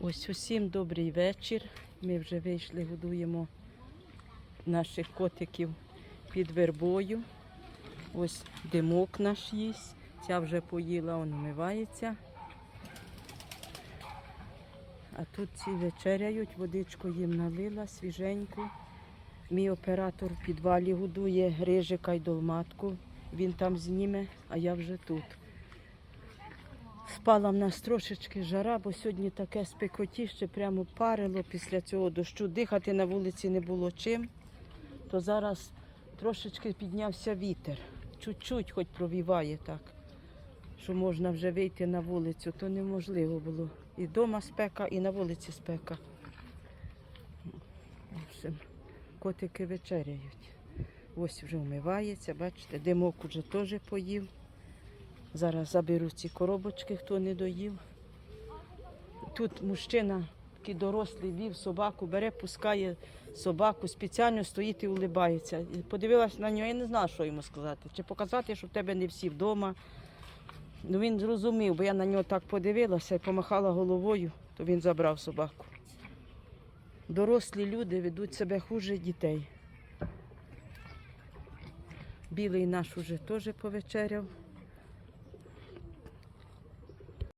Ось усім добрий вечір. Ми вже вийшли, годуємо наших котиків під вербою. Ось димок наш їсть. Ця вже поїла, он умивається. А тут ці вечеряють, водичку їм налила свіженьку. Мій оператор в підвалі годує рижика й долматку. Він там зніме, а я вже тут. Спала в нас трошечки жара, бо сьогодні таке спекотіще, прямо парило після цього дощу. Дихати на вулиці не було чим. То зараз трошечки піднявся вітер. Чуть-чуть хоч провіває так, що можна вже вийти на вулицю, то неможливо було. І вдома спека, і на вулиці спека. Общем, котики вечеряють. Ось вже вмивається, бачите, димок уже теж поїв. Зараз заберу ці коробочки, хто не доїв. Тут мужчина, такий дорослий, вів собаку, бере, пускає собаку, спеціально стоїть і улибається. І Подивилась на нього, я не знала, що йому сказати. Чи показати, що в тебе не всі вдома. Ну він зрозумів, бо я на нього так подивилася і помахала головою, то він забрав собаку. Дорослі люди ведуть себе хуже дітей. Білий наш уже теж повечеряв.